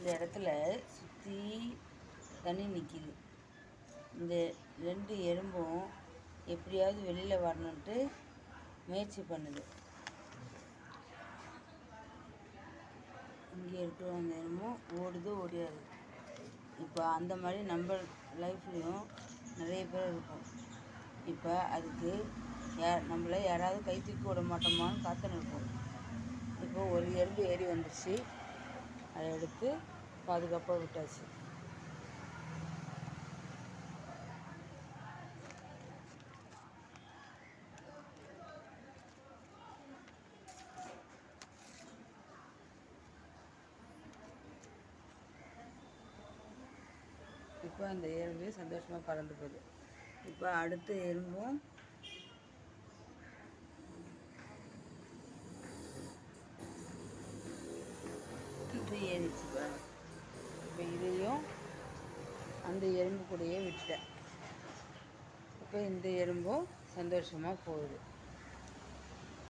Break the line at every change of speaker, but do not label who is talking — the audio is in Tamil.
இந்த இடத்துல சுற்றி தண்ணி நிற்கிது இந்த ரெண்டு எறும்பும் எப்படியாவது வெளியில் வரணுன்ட்டு முயற்சி பண்ணுது. இங்கே இருக்கிற அந்த எறும்பும் ஓடுது ஓடியாது இப்போ அந்த மாதிரி நம்ம லைஃப்லேயும் நிறைய பேர் இருக்கும். இப்போ அதுக்கு யா நம்மளை யாராவது கை தூக்கி விட மாட்டோமான்னு காத்து இருப்போம். இப்போ ஒரு எறும்பு ஏறி வந்துச்சு அதை எடுத்து பாதுகாப்பாக விட்டாச்சு. இப்போ அந்த எறும்பு சந்தோஷமாக பறந்து போகுது. இப்போ அடுத்த எறும்பும் இப்போ ஏறிச்சு பாருங்க இப்போ இதையும் அந்த எறும்பு கூடயே விட்டுட்டேன். இப்போ இந்த எறும்பும் சந்தோஷமாக போகுது.